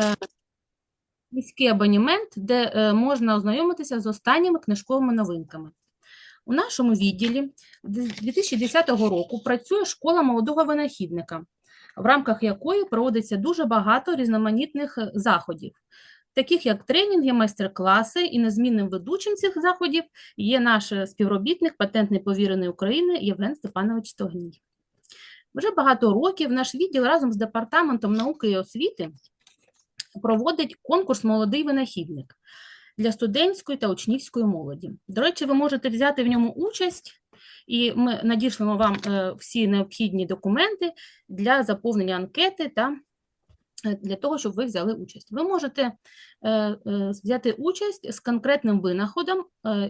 е, міський абонемент, де е, можна ознайомитися з останніми книжковими новинками. У нашому відділі з 2010 року працює школа молодого винахідника, в рамках якої проводиться дуже багато різноманітних е, заходів, таких як тренінги, майстер-класи, і незмінним ведучим цих заходів є наш співробітник, патентний повірений України Євген Степанович Стогній. Вже багато років наш відділ разом з Департаментом науки і освіти проводить конкурс Молодий винахідник для студентської та учнівської молоді. До речі, ви можете взяти в ньому участь, і ми надішлемо вам е, всі необхідні документи для заповнення анкети та е, для того, щоб ви взяли участь. Ви можете е, взяти участь з конкретним винаходом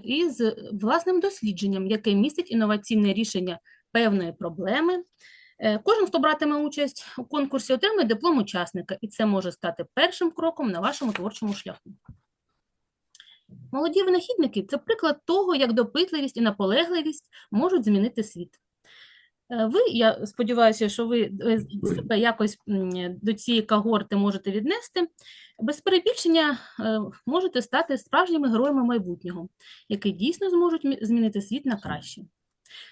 і з власним дослідженням, яке містить інноваційне рішення певної проблеми. Е, Кожен, хто братиме участь у конкурсі, отримає диплом учасника, і це може стати першим кроком на вашому творчому шляху. Молоді винахідники це приклад того, як допитливість і наполегливість можуть змінити світ. Е, Ви, я сподіваюся, що ви себе якось до цієї когорти можете віднести. Без перебільшення е, можете стати справжніми героями майбутнього, які дійсно зможуть змінити світ на краще.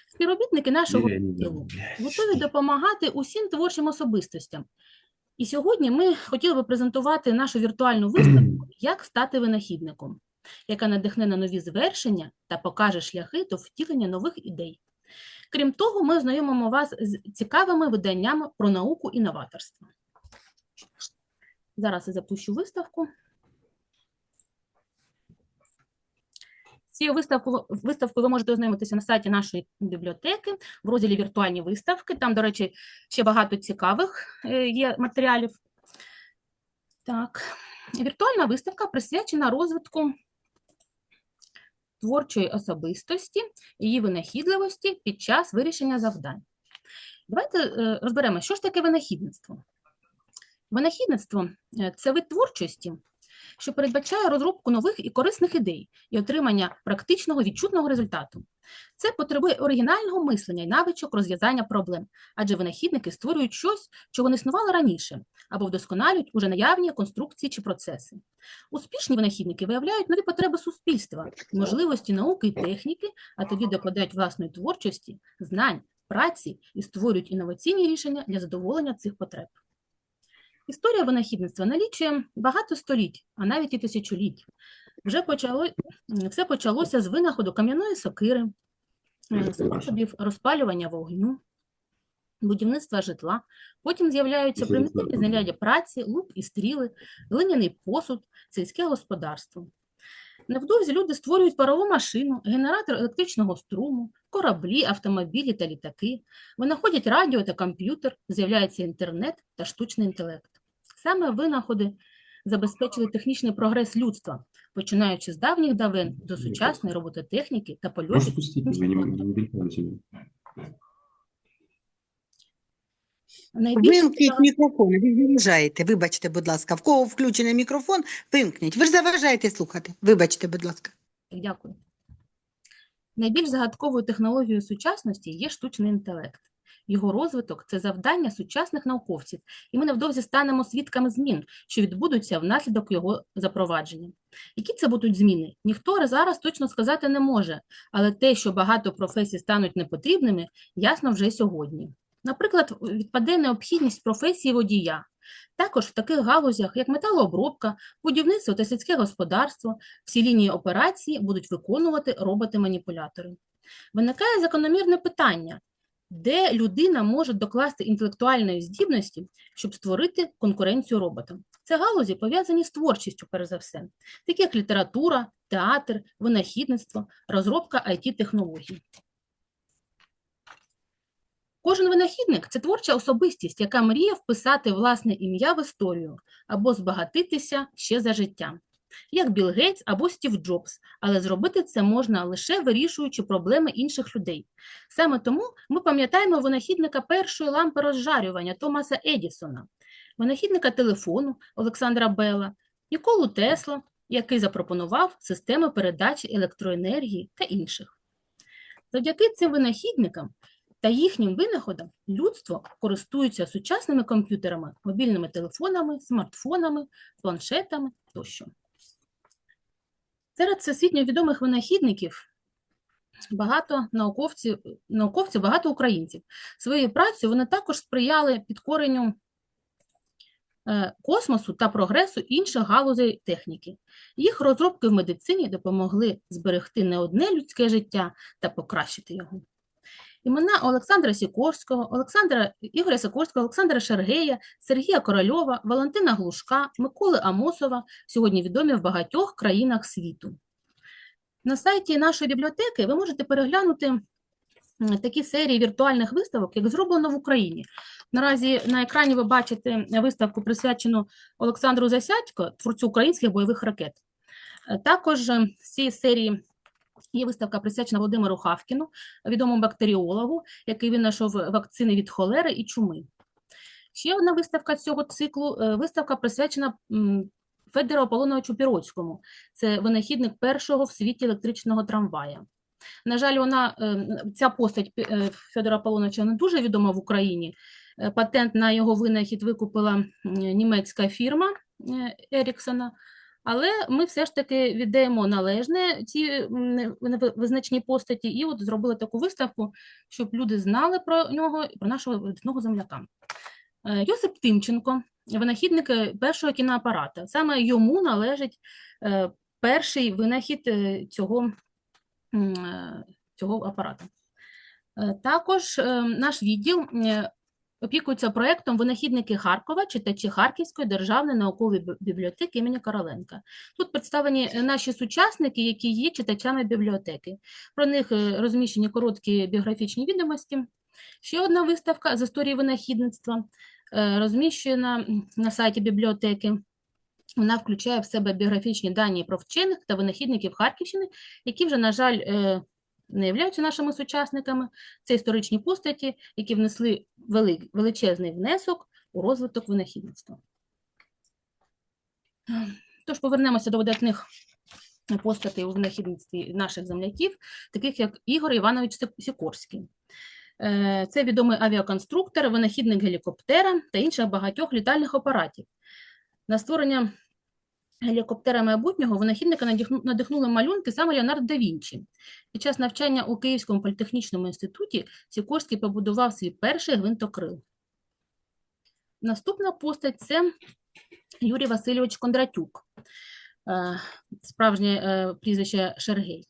Співробітники нашого відділу готові допомагати усім творчим особистостям. І сьогодні ми хотіли би презентувати нашу віртуальну виставку Як стати винахідником, яка надихне на нові звершення та покаже шляхи до втілення нових ідей. Крім того, ми знайомимо вас з цікавими виданнями про науку і новаторство. Зараз я запущу виставку. Цією виставкою, виставкою ви можете ознайомитися на сайті нашої бібліотеки в розділі віртуальні виставки. Там, до речі, ще багато цікавих е, є матеріалів. Так, віртуальна виставка присвячена розвитку творчої особистості, її винахідливості під час вирішення завдань. Давайте е, розберемо, що ж таке винахідництво. Винахідництво е, це вид творчості, що передбачає розробку нових і корисних ідей і отримання практичного відчутного результату. Це потребує оригінального мислення і навичок розв'язання проблем, адже винахідники створюють щось, чого не існувало раніше, або вдосконалюють уже наявні конструкції чи процеси. Успішні винахідники виявляють нові потреби суспільства, можливості науки і техніки, а тоді докладають власної творчості, знань, праці і створюють інноваційні рішення для задоволення цих потреб. Історія винахідництва налічує багато століть, а навіть і тисячоліть. Вже почало, все почалося з винаходу кам'яної сокири, е, способів розпалювання вогню, будівництва житла. Потім з'являються примітивні знаряддя праці, лук і стріли, глиняний посуд, сільське господарство. Невдовзі люди створюють парову машину, генератор електричного струму, кораблі, автомобілі та літаки, винаходять радіо та комп'ютер, з'являється інтернет та штучний інтелект. Саме винаходи забезпечили технічний прогрес людства, починаючи з давніх давен до сучасної робототехніки та Можешь польотів. Вимкніть мікрофон, ви заважаєте. Вибачте, будь ласка. В кого включений мікрофон, вимкніть. Ви ж заважаєте слухати. Вибачте, будь ласка. Дякую. Найбільш загадковою технологією сучасності є штучний інтелект. Його розвиток це завдання сучасних науковців, і ми невдовзі станемо свідками змін, що відбудуться внаслідок його запровадження. Які це будуть зміни? Ніхто зараз точно сказати не може, але те, що багато професій стануть непотрібними, ясно вже сьогодні. Наприклад, відпаде необхідність професії водія. Також в таких галузях, як металообробка, будівництво та сільське господарство, всі лінії операції будуть виконувати роботи-маніпулятори. Виникає закономірне питання, де людина може докласти інтелектуальної здібності, щоб створити конкуренцію роботам. Це галузі пов'язані з творчістю, перш за все, такі як література, театр, винахідництво, розробка IT-технологій. Кожен винахідник це творча особистість, яка мріє вписати власне ім'я в історію або збагатитися ще за життя, як Білл Гейтс або Стів Джобс, але зробити це можна лише вирішуючи проблеми інших людей. Саме тому ми пам'ятаємо винахідника першої лампи розжарювання Томаса Едісона, винахідника телефону Олександра Белла, Ніколу Тесла, який запропонував системи передачі електроенергії та інших. Завдяки цим винахідникам та їхнім винаходом людство користується сучасними комп'ютерами, мобільними телефонами, смартфонами, планшетами тощо. Серед всесвітньо відомих винахідників багато науковців, науковців, багато українців. Своєю працею вони також сприяли підкоренню е, космосу та прогресу інших галузей техніки. Їх розробки в медицині допомогли зберегти не одне людське життя та покращити його. Імена Олександра Сікорського, Олександра Ігоря Сікорського, Олександра Шергея, Сергія Корольова, Валентина Глушка, Миколи Амосова сьогодні відомі в багатьох країнах світу. На сайті нашої бібліотеки ви можете переглянути такі серії віртуальних виставок, як зроблено в Україні. Наразі на екрані ви бачите виставку, присвячену Олександру Засядько, творцю українських бойових ракет. Е, Також е, з цієї серії є виставка, присвячена Володимиру Хавкіну, відомому бактеріологу, який винайшов вакцини від холери і чуми. Ще одна виставка цього циклу е, виставка присвячена Федору Аполлоновичу Піроцькому. Це винахідник першого в світі електричного трамвая. На жаль, вона, е, ця постать е, Федора Аполлоновича не дуже відома в Україні. Патент на його винахід викупила німецька фірма Еріксона. Але ми все ж таки віддаємо належне ці визначні постаті і от зробили таку виставку, щоб люди знали про нього і про нашого видатного земляка. Е, Йосип Тимченко, винахідник е, першого кіноапарата. Саме йому належить е, перший винахід цього, цього апарата. Також наш відділ опікується проєктом «Винахідники Харкова, читачі Харківської державної наукової бібліотеки імені Короленка. Тут представлені е, наші сучасники, які є читачами бібліотеки. Про них е, розміщені короткі біографічні відомості. Ще одна виставка з історії винахідництва е, розміщена на сайті бібліотеки. Вона включає в себе біографічні дані про вчених та винахідників Харківщини, які вже, на жаль, не являються нашими сучасниками. Це історичні постаті, які внесли вели- величезний внесок у розвиток винахідництва. Тож повернемося до видатних постатей у винахідництві наших земляків, таких як Ігор Іванович Сікорський. Е, Це відомий авіаконструктор, винахідник гелікоптера та інших багатьох літальних апаратів. На створення гелікоптера майбутнього винахідника надихнули малюнки саме Леонардо да Вінчі. Під час навчання у Київському політехнічному інституті Сікорський побудував свій перший гвинтокрил. Наступна постать це Юрій Васильович Кондратюк, е, справжнє е, прізвище Шергей,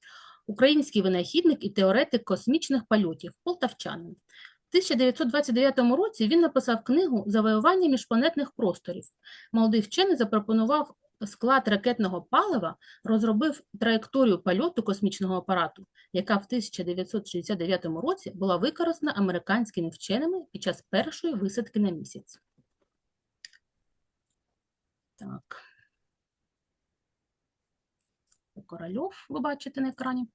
український винахідник і теоретик космічних польотів, полтавчанин. У 1929 році він написав книгу «Завоювання міжпланетних просторів». Молодий вчений запропонував склад ракетного палива, розробив траєкторію польоту космічного апарату, яка в 1969 році була використана американськими вченими під час першої висадки на місяць. Так. Корольов, ви бачите на екрані.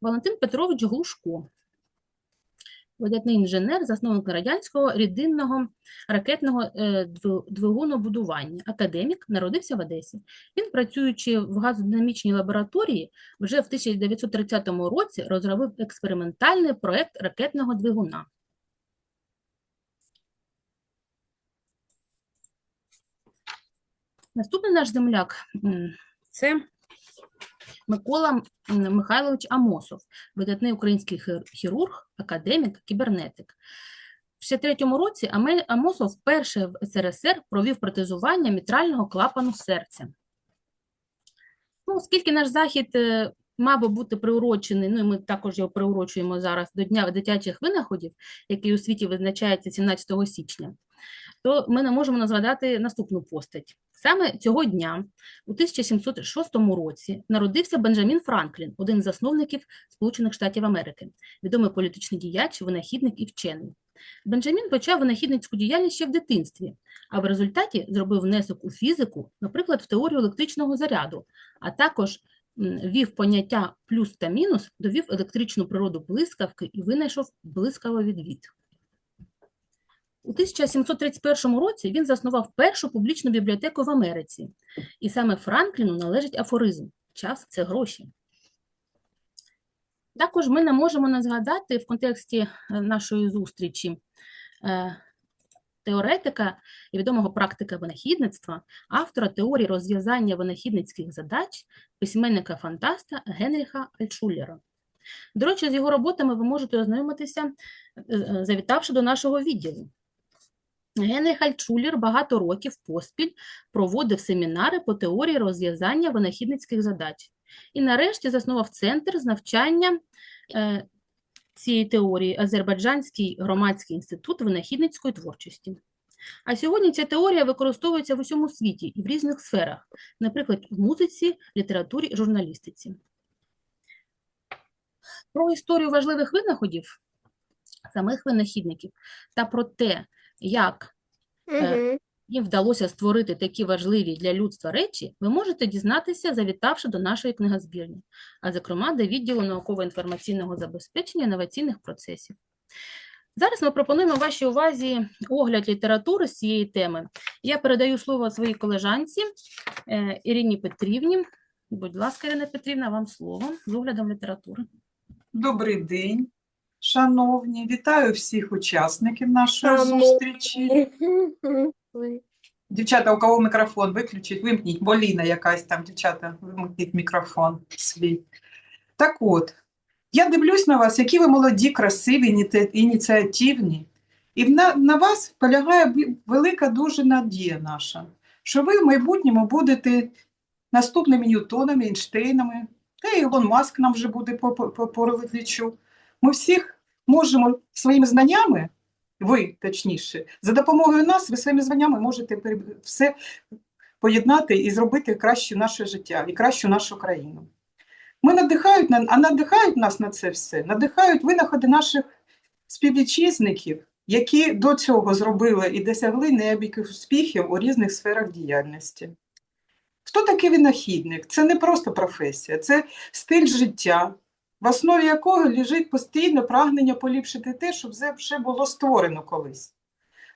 Валентин Петрович Глушко. Видатний інженер, засновник радянського рідинного ракетного е, дви- двигунобудування. Академік, народився в Одесі. Він, працюючи в газодинамічній лабораторії, вже в 1930 році розробив експериментальний проект ракетного двигуна. Наступний наш земляк це Микола Михайлович Амосов, видатний український хір- хірург, академік, кібернетик. В 63-му році Амосов вперше в СРСР провів протезування мітрального клапану серця. Ну, оскільки наш захід е, мав би бути приурочений, ну і ми також його приурочуємо зараз до Дня дитячих винаходів, який у світі визначається 17 січня, то ми не можемо згадати наступну постать. Саме цього дня, у 1706 році, народився Бенджамін Франклін, один з засновників Сполучених Штатів Америки, відомий політичний діяч, винахідник і вчений. Бенджамін почав винахідницьку діяльність ще в дитинстві, а в результаті зробив внесок у фізику, наприклад, в теорію електричного заряду, а також м, ввів поняття плюс та мінус, довів електричну природу блискавки і винайшов блискавовідвід. У 1731 році він заснував першу публічну бібліотеку в Америці, і саме Франкліну належить афоризм «Час – це гроші». Також ми не можемо згадати в контексті е, нашої зустрічі е, теоретика і відомого практика винахідництва, автора теорії розв'язання винахідницьких задач, письменника-фантаста Генріха Альтшулера. До речі, з його роботами ви можете ознайомитися, е, завітавши до нашого відділу. Генріх Альтшулер багато років поспіль проводив семінари по теорії розв'язання винахідницьких задач. І нарешті заснував центр з навчання е, цієї теорії Азербайджанський громадський інститут винахідницької творчості. А сьогодні ця теорія використовується в усьому світі і в різних сферах, наприклад, в музиці, літературі, журналістиці. Про історію важливих винаходів, самих винахідників та про те, як Мгм. їм вдалося створити такі важливі для людства речі, ви можете дізнатися, завітавши до нашої книгозбірні, а зокрема до відділу науково-інформаційного забезпечення інноваційних процесів. Зараз ми пропонуємо вашій увазі огляд літератури з цієї теми. Я передаю слово своїй колежанці е, Ірині Петрівні. Будь ласка, Ірина Петрівна, вам слово з оглядом літератури. Добрий день, шановні. Вітаю всіх учасників нашої зустрічі. Дівчата, у кого мікрофон виключить, вимкніть, бо Ліна якась там, дівчата, вимкніть мікрофон свій. Так от, я дивлюсь на вас, які ви молоді, красиві, ініціативні. І на, на вас полягає велика дуже надія наша, що ви в майбутньому будете наступними Ньютонами, Ейнштейнами, та Ілон Маск нам вже буде по, по, по, по. Ми всіх можемо своїми знаннями, ви точніше, за допомогою нас, ви своїми знаннями можете все поєднати і зробити краще наше життя і кращу нашу країну. Ми надихають, на- а надихають нас на це все, надихають винаходи наших співвітчизників, які до цього зробили і досягли неабияких успіхів у різних сферах діяльності. Хто такий винахідник? Це не просто професія, це стиль життя, в основі якого лежить постійне прагнення поліпшити те, що вже було створено колись.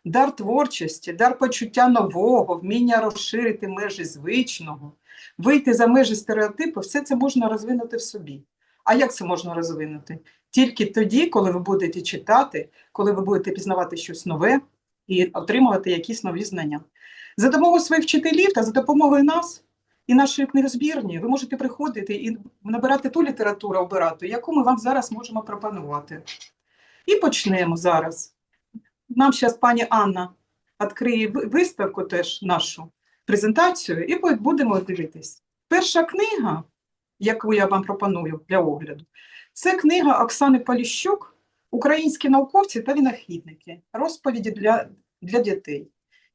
Дар творчості, дар почуття нового, вміння розширити межі звичного, вийти за межі стереотипу, все це можна розвинути в собі. А як це можна розвинути? Тільки тоді, коли ви будете читати, коли ви будете пізнавати щось нове і отримувати якісь нові знання. За допомогою своїх вчителів та за допомогою нас і нашої книгозбірні ви можете приходити і набирати ту літературу, обирати, яку ми вам зараз можемо пропонувати. І почнемо зараз. Нам зараз пані Анна відкриє виставку теж нашу презентацію, і будемо дивитись. Перша книга, яку я вам пропоную для огляду, це книга Оксани Поліщук Українські науковці та винахідники. Розповіді для, для дітей.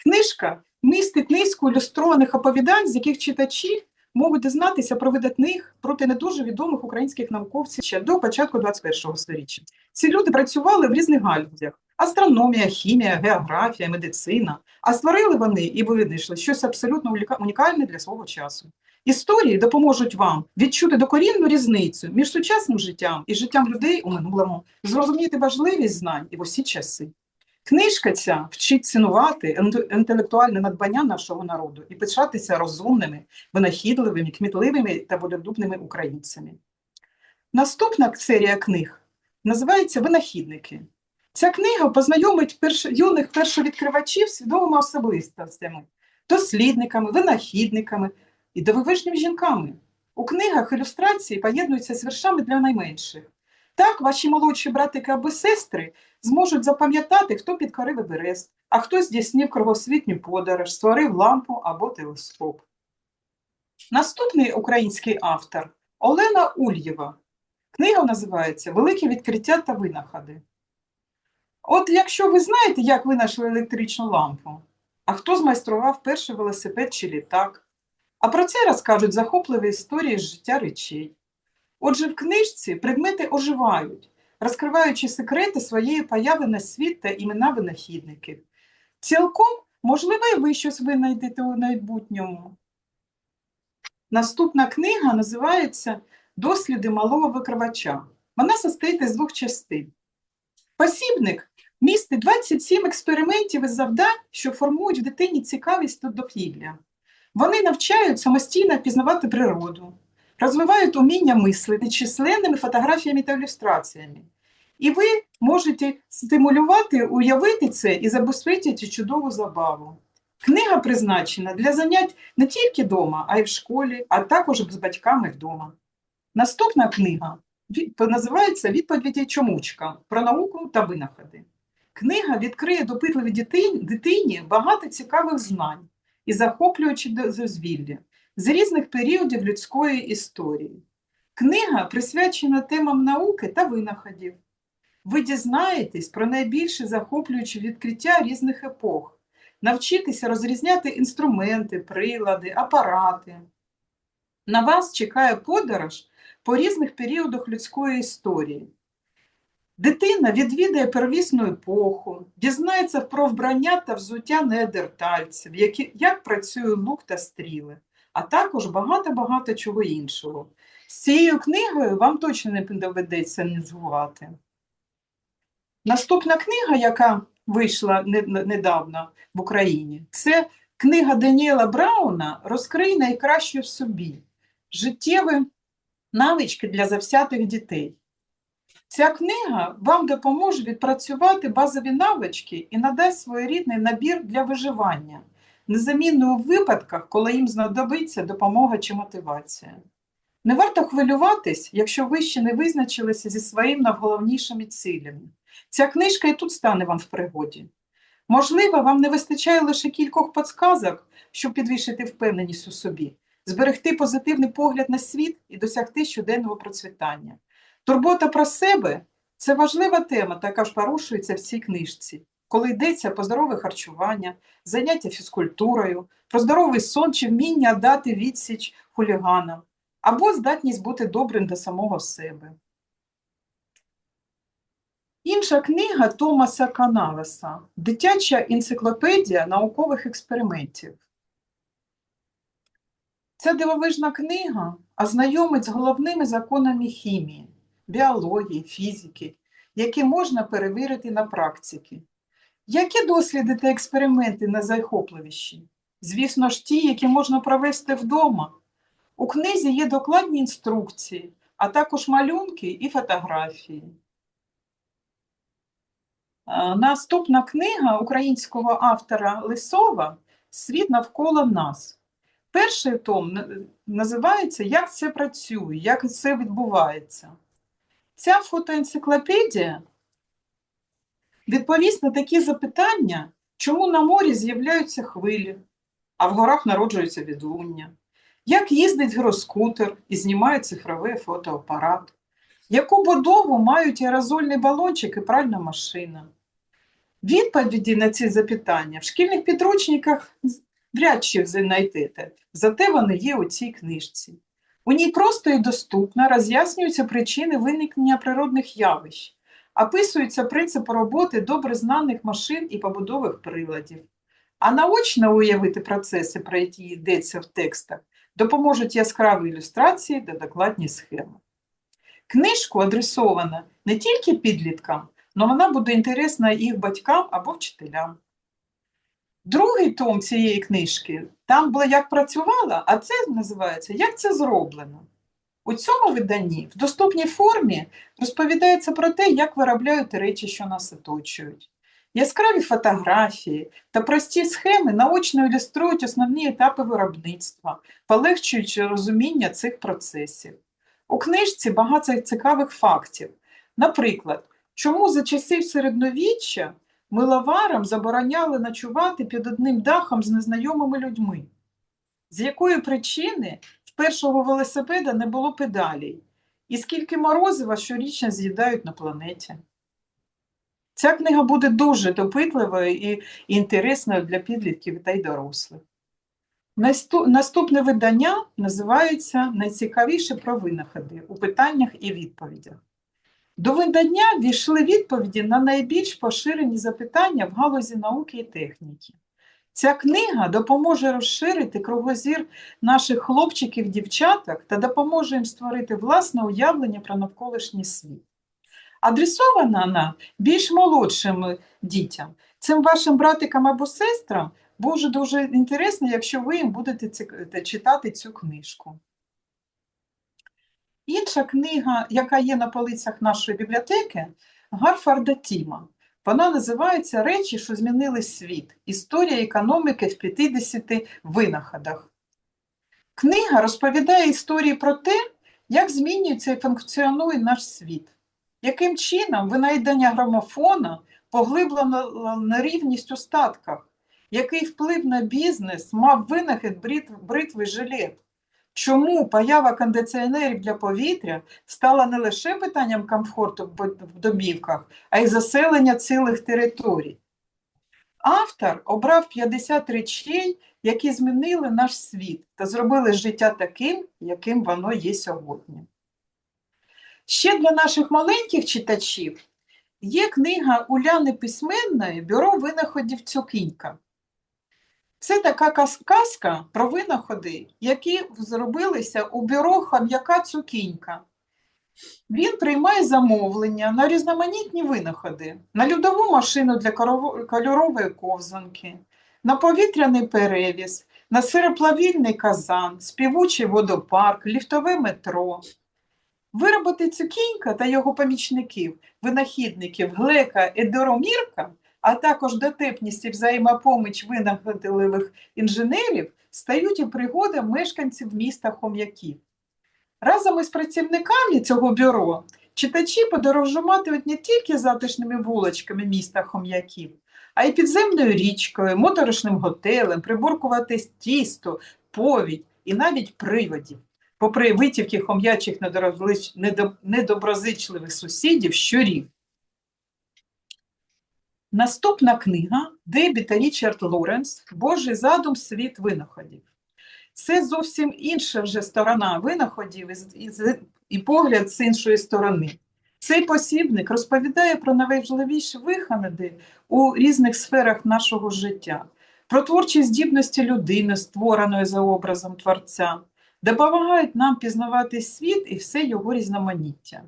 Книжка містить низку ілюстрованих оповідань, з яких читачі можуть дізнатися про видатних, проте не дуже відомих українських науковців ще до початку 21-го століття. Ці люди працювали в різних галузях: астрономія, хімія, географія, медицина. А створили вони і винайшли щось абсолютно унікальне для свого часу. Історії допоможуть вам відчути докорінну різницю між сучасним життям і життям людей у минулому, зрозуміти важливість знань і в усі часи. Книжка ця вчить цінувати інтелектуальне надбання нашого народу і пишатися розумними, винахідливими, кмітливими та волелюбними українцями. Наступна серія книг називається Винахідники. Ця книга познайомить перш... юних першовідкривачів з відомими особистостями, дослідниками, винахідниками і дивовижними жінками. У книгах ілюстрації поєднуються з віршами для найменших. Так, ваші молодші братики або сестри зможуть запам'ятати, хто підкорив Еверест, а хто здійснив кровосвітню подорож, створив лампу або телескоп. Наступний український автор Олена Ульєва. Книга називається Велике відкриття та винаходи. От якщо ви знаєте, як винайшли електричну лампу, а хто змайстрував перший велосипед чи літак, а про це розкажуть захопливі історії з життя речей. Отже, в книжці предмети оживають, розкриваючи секрети своєї появи на світ та імена винахідників. Цілком, можливо, і ви щось винайдете у майбутньому. Наступна книга називається Досліди малого викривача. Вона состоїть із двох частин. Посібник містить 27 експериментів і завдань, що формують в дитині цікавість до довкілля. Вони навчають самостійно пізнавати природу, розвивають уміння мислити численними фотографіями та ілюстраціями. І ви можете стимулювати, уявити це і забезпечити чудову забаву. Книга призначена для занять не тільки вдома, а й в школі, а також з батьками вдома. Наступна книга називається Відповіді Чомучка про науку та винаходи. Книга відкриє допитливій дитині, дитині багато цікавих знань і захоплюючі дозвілля з різних періодів людської історії. Книга присвячена темам науки та винаходів. Ви дізнаєтесь про найбільше захоплюючі відкриття різних епох, навчитеся розрізняти інструменти, прилади, апарати. На вас чекає подорож по різних періодах людської історії. Дитина відвідає первісну епоху, дізнається про вбрання та взуття неандертальців, які, як працює лук та стріли, а також багато-багато чого іншого. З цією книгою вам точно не доведеться нудьгувати. Наступна книга, яка вийшла не- не- недавно в Україні, це книга Даніела Брауна Розкрий найкраще в собі. Життєві навички для завзятих дітей. Ця книга вам допоможе відпрацювати базові навички і надасть своєрідний набір для виживання, незамінно у випадках, коли їм знадобиться допомога чи мотивація. Не варто хвилюватись, якщо ви ще не визначилися зі своїми найголовнішими цілями. Ця книжка і тут стане вам в пригоді. Можливо, вам не вистачає лише кількох підсказок, щоб підвищити впевненість у собі, зберегти позитивний погляд на світ і досягти щоденного процвітання. Турбота про себе це важлива тема, така ж порушується в цій книжці, коли йдеться про здорове харчування, заняття фізкультурою, про здоровий сон чи вміння дати відсіч хуліганам, або здатність бути добрим до самого себе. Інша книга Томаса Каналеса Дитяча енциклопедія наукових експериментів. Ця дивовижна книга ознайомить з головними законами хімії, біології, фізики, які можна перевірити на практиці. Які досліди та експерименти найзахопливіші? Звісно ж, ті, які можна провести вдома. У книзі є докладні інструкції, а також малюнки і фотографії. Наступна книга українського автора Лисова Світ навколо нас. Перший том називається Як це працює, як це відбувається. Ця фотоенциклопедія відповість на такі запитання, чому на морі з'являються хвилі, а в горах народжується відлуння, як їздить гіроскутер і знімає цифровий фотоапарат, яку будову мають аерозольний балончик і пральна машина. Відповіді на ці запитання в шкільних підручниках вряд чи знайдете, зате вони є у цій книжці. У ній просто і доступно роз'яснюються причини виникнення природних явищ, описуються принципи роботи добре знаних машин і побудових приладів. А наочно уявити процеси, про які йдеться в текстах, допоможуть яскраві ілюстрації та докладні схеми. Книжку адресована не тільки підліткам, але вона буде інтересна їх батькам або вчителям. Другий том цієї книжки там було як працювала, а це називається Як це зроблено. У цьому виданні в доступній формі розповідається про те, як виробляють речі, що нас оточують. Яскраві фотографії та прості схеми наочно ілюструють основні етапи виробництва, полегшуючи розуміння цих процесів. У книжці багато цікавих фактів. Наприклад, чому за часів середньовіччя миловарам забороняли ночувати під одним дахом з незнайомими людьми? З якої причини першого велосипеда не було педалей? І скільки морозива щорічно з'їдають на планеті? Ця книга буде дуже допитливою і інтересною для підлітків та й дорослих. Наступне видання називається Найцікавіше про винаходи у питаннях і відповідях. До видання війшли відповіді на найбільш поширені запитання в галузі науки і техніки. Ця книга допоможе розширити кругозір наших хлопчиків, дівчаток та допоможе їм створити власне уявлення про навколишній світ. Адресована вона більш молодшим дітям, цим вашим братикам або сестрам буде дуже інтересно, якщо ви їм будете читати цю книжку. Інша книга, яка є на полицях нашої бібліотеки, Гарфарда Тіма. Вона називається Речі, що змінили світ. Історія економіки в 50 винаходах. Книга розповідає історії про те, як змінюється і функціонує наш світ, яким чином винайдення грамофона поглиблено нерівність у статках, який вплив на бізнес мав винахід брит- бритви жилет. Чому поява кондиціонерів для повітря стала не лише питанням комфорту в домівках, а й заселення цілих територій. Автор обрав 50 речей, які змінили наш світ та зробили життя таким, яким воно є сьогодні. Ще для наших маленьких читачів є книга Уляни Письменної Бюро винаходів Цукінька. Це така казка про винаходи, які зробилися у бюро хам'яка Цукінька. Він приймає замовлення на різноманітні винаходи, на льодову машину для кольорової ковзанки, на повітряний перевіз, на сироплавільний казан, співучий водопарк, ліфтове метро. Вироботи Цукінька та його помічників, винахідників Глека і Доромірка, а також дотепність і взаємопоміч винахідливих інженерів стають і пригодом мешканців міста Хом'яків. Разом із працівниками цього бюро читачі подорожуватимуть не тільки затишними вуличками міста Хом'яків, а й підземною річкою, моторошним готелем, приборкувати тісто, повідь і навіть приводів. Попри витівки хом'ячих недоброзичливих сусідів щурів. Наступна книга Дебі та Річард Лоренс Божий задум світ винаходів. Це зовсім інша вже сторона винаходів і, погляд з іншої сторони. Цей посібник розповідає про найважливіші виходи у різних сферах нашого життя, про творчі здібності людини, створеної за образом Творця, допомагають нам пізнавати світ і все його різноманіття.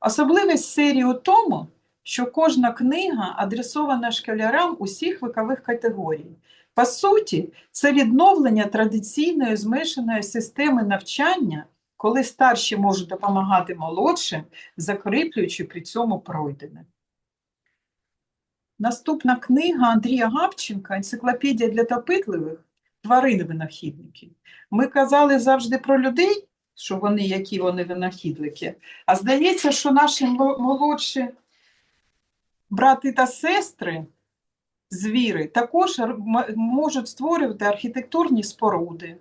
Особливість серії у тому, що кожна книга адресована школярам усіх вікових категорій. По суті, це відновлення традиційної змішаної системи навчання, коли старші можуть допомагати молодшим, закріплюючи при цьому пройдене. Наступна книга Андрія Гапченка «Енциклопедія для допитливих тварин винахідників. Ми казали завжди про людей, що вони, які вони винахідники, а здається, що наші молодші брати та сестри, звіри, також можуть створювати архітектурні споруди.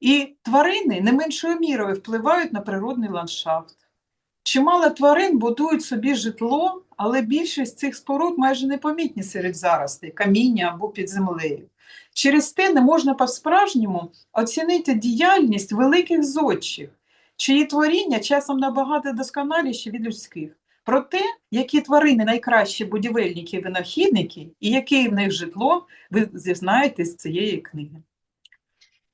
І тварини не меншою мірою впливають на природний ландшафт. Чимало тварин будують собі житло, але більшість цих споруд майже непомітні серед заростей, каміння або під землею. Через те не можна по-справжньому оцінити діяльність великих зодчих, чиї творіння часом набагато досконаліші від людських. Про те, які тварини найкращі будівельники і винахідники, і яке в них житло, ви зізнаєтесь з цієї книги.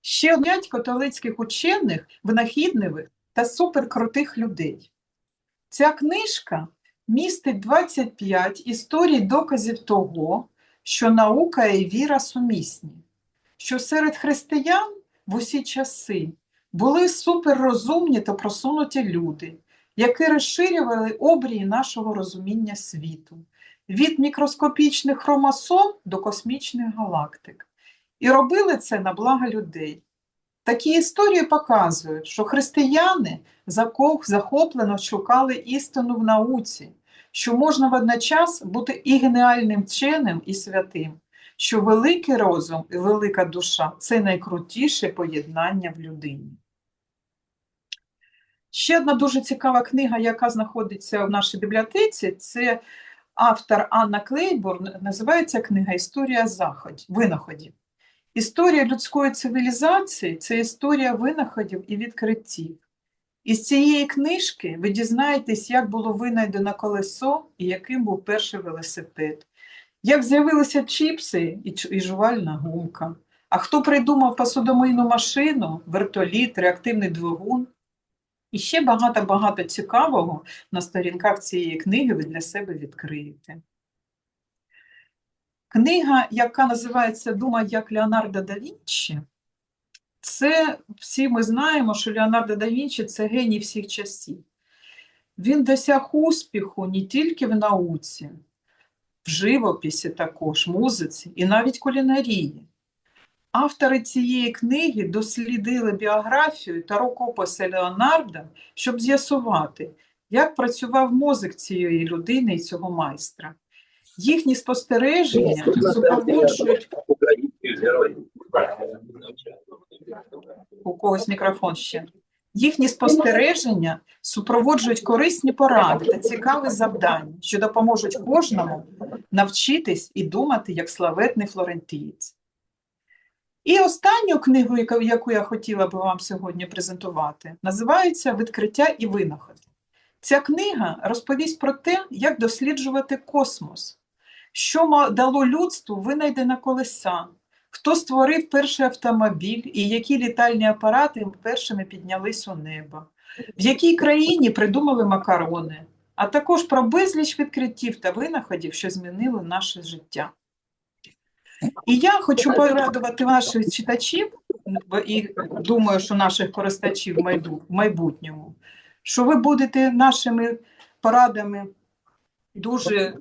Ще п'ять католицьких учених, винахідливих та суперкрутих людей. Ця книжка містить 25 історій доказів того, що наука і віра сумісні, що серед християн в усі часи були суперрозумні та просунуті люди, які розширювали обрії нашого розуміння світу, від мікроскопічних хромосом до космічних галактик. І робили це на благо людей. Такі історії показують, що християни захоплено шукали істину в науці, що можна водночас бути і геніальним вченим, і святим, що великий розум і велика душа це найкрутіше поєднання в людині. Ще одна дуже цікава книга, яка знаходиться в нашій бібліотеці, це автор Анна Клейборн, називається книга Історія заходів, винаходів. Історія людської цивілізації це історія винаходів і відкриттів. Із цієї книжки ви дізнаєтесь, як було винайдено колесо і яким був перший велосипед, як з'явилися чіпси і, жувальна гумка. А хто придумав посудомийну машину, вертоліт, реактивний двигун? І ще багато-багато цікавого на сторінках цієї книги ви для себе відкриєте. Книга, яка називається Думай як Леонардо да Вінчі, Це всі ми знаємо, що Леонардо да Вінчі це геній всіх часів. Він досяг успіху не тільки в науці, в живописі також, музиці і навіть кулінарії. Автори цієї книги дослідили біографію та рукописи Леонардо, щоб з'ясувати, як працював мозок цієї людини і цього майстра. Їхні спостереження супроводжують у когось мікрофон ще. Їхні спостереження супроводжують корисні поради та цікаві завдання, що допоможуть кожному навчитись і думати як славетний флорентієць. І останню книгу, яку- я хотіла би вам сьогодні презентувати, називається Відкриття і винаход. Ця книга розповість про те, як досліджувати космос, що дало людству винайдена колеса, хто створив перший автомобіль і які літальні апарати першими піднялись у небо, в якій країні придумали макарони, а також про безліч відкриттів та винаходів, що змінили наше життя. І я хочу порадувати ваших читачів, і думаю, що наших користачів в майбутньому, що ви будете нашими порадами дуже,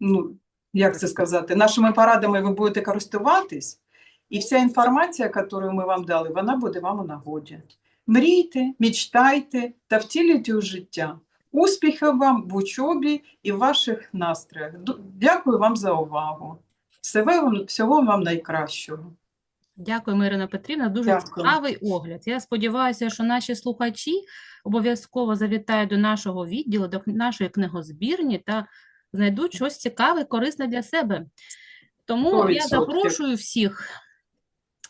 ну, як це сказати, нашими порадами ви будете користуватись, і вся інформація, яку ми вам дали, вона буде вам у нагоді. Мрійте, мечтайте та втілюйте у життя. Успіхів вам в учобі і в ваших настроях. Дякую вам за увагу. Всього вам, всього вам найкращого. Дякуємо, Ірина Петрівна. Дуже Дякую. цікавий огляд. Я сподіваюся, що наші слухачі обов'язково завітають до нашого відділу, до нашої книгозбірні та знайдуть щось цікаве, корисне для себе. Тому Сто я запрошую всіх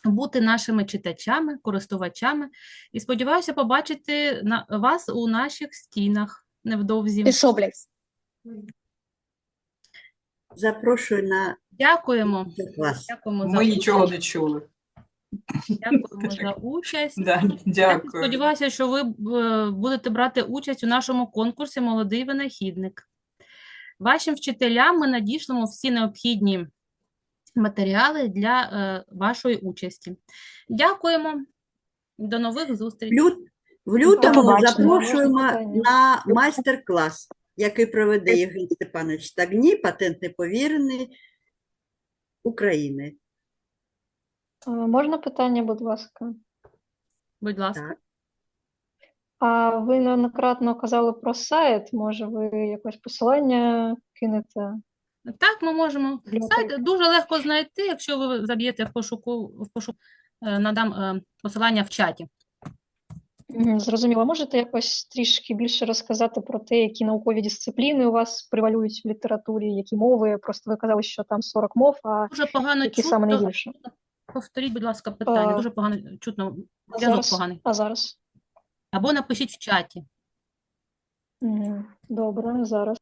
бути нашими читачами, користувачами і сподіваюся побачити вас у наших стінах невдовзі. Ти що, блядь? Запрошую на Дякуємо. клас. Дякуємо за Ми нічого не чули. Дякуємо за участь. Да, Я дякую. сподіваюся, що ви е, будете брати участь у нашому конкурсі Молодий винахідник. Вашим вчителям ми надішлемо всі необхідні матеріали для е, вашої участі. Дякуємо. До нових зустрічей. Лют... В лютому побачення. запрошуємо Можна на майстер-клас, який проведе Євген Степанович Стагній, патентний повірений України. Можна питання, будь ласка? Будь ласка. Так. А ви неоднократно казали про сайт. Може, ви якось посилання кинете? Так, ми можемо. Сайт дуже легко знайти, якщо ви заб'єте в пошуку, в пошук, е, надам е, посилання в чаті. Зрозуміло. Можете якось трішки більше розказати про те, які наукові дисципліни у вас превалюють в літературі, які мови? Просто ви казали, що там 40 мов, а Дуже погано які саме чутно. найбільше? Повторіть, будь ласка, питання. А, Дуже погано чутно. А Зв'язок зараз? поганий. А зараз? Або напишіть в чаті. Добре, зараз.